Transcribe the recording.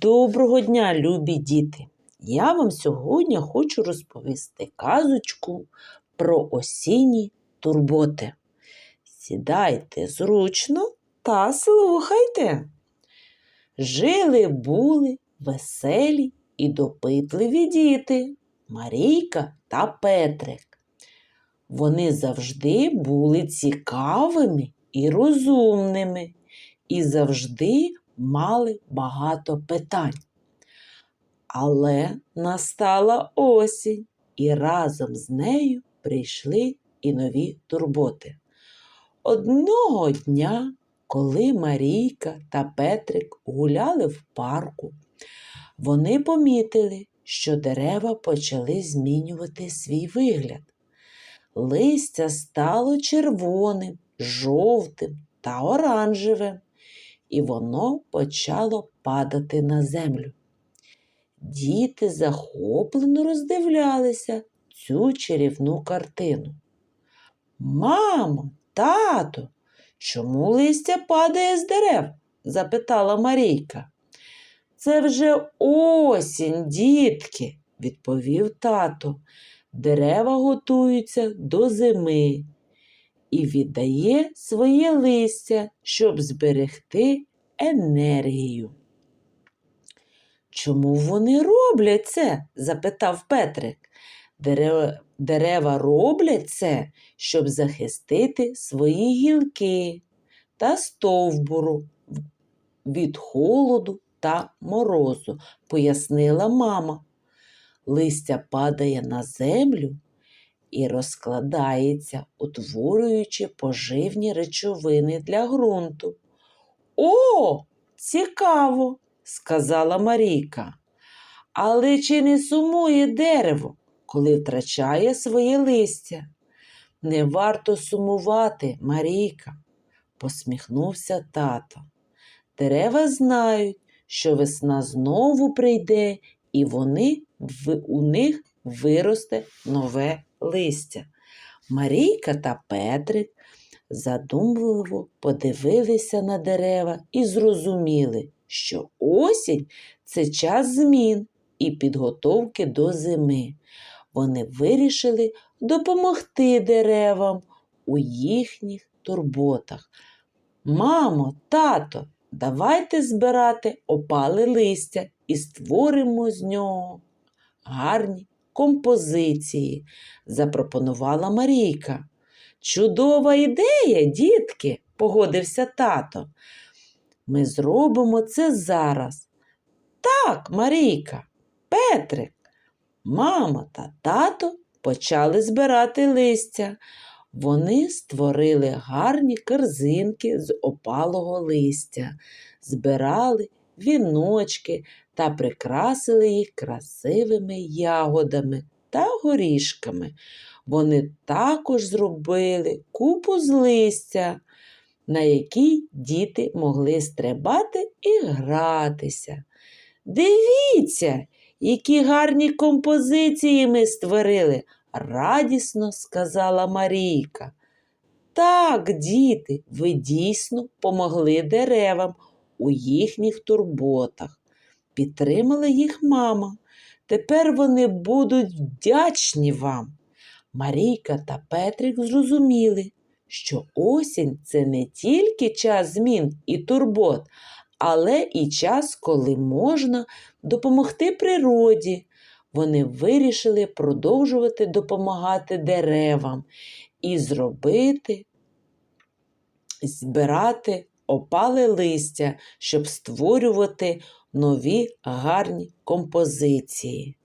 Доброго дня, любі діти! Я вам сьогодні хочу розповісти казочку про осінні турботи. Сідайте зручно та слухайте. Жили були веселі і допитливі діти Марійка та Петрик. Вони завжди були цікавими і розумними і завжди мали багато питань. Але настала осінь, і разом з нею прийшли і нові турботи. Одного дня, коли Марійка та Петрик гуляли в парку, вони помітили, що дерева почали змінювати свій вигляд. Листя стало червоним, жовтим та оранжевим і воно почало падати на землю. Діти захоплено роздивлялися цю чарівну картину. Мамо, тато, чому листя падає з дерев? запитала Марійка. Це вже осінь, дітки, відповів тато. Дерева готуються до зими і віддає своє листя, щоб зберегти енергію. Чому вони роблять це? запитав Петрик. Дерева, роблять це, щоб захистити свої гілки та стовбуру від холоду та морозу, пояснила мама. Листя падає на землю і розкладається, утворюючи поживні речовини для ґрунту. О, цікаво, сказала Марійка. Але чи не сумує дерево, коли втрачає своє листя? Не варто сумувати, Марійка, посміхнувся тато. Дерева знають, що весна знову прийде, і вони в, у них виросте нове листя. Марійка та Петрик задумливо подивилися на дерева і зрозуміли, що осінь це час змін і підготовки до зими. Вони вирішили допомогти деревам у їхніх турботах. Мамо, тато, давайте збирати опали листя і створимо з нього гарні композиції, запропонувала Марійка. Чудова ідея, дітки, погодився тато. Ми зробимо це зараз. Так, Марійка, Петрик, мама та тато почали збирати листя. Вони створили гарні корзинки з опалого листя, збирали віночки та прикрасили їх красивими ягодами та горішками. Вони також зробили купу з листя, на якій діти могли стрибати і гратися. Дивіться, які гарні композиції ми створили, радісно сказала Марійка. Так, діти, ви дійсно помогли деревам у їхніх турботах. Підтримала їх мама. Тепер вони будуть вдячні вам. Марійка та Петрик зрозуміли, що осінь це не тільки час змін і турбот, але і час, коли можна допомогти природі. Вони вирішили продовжувати допомагати деревам і зробити, збирати опале листя, щоб створювати нові гарні композиції.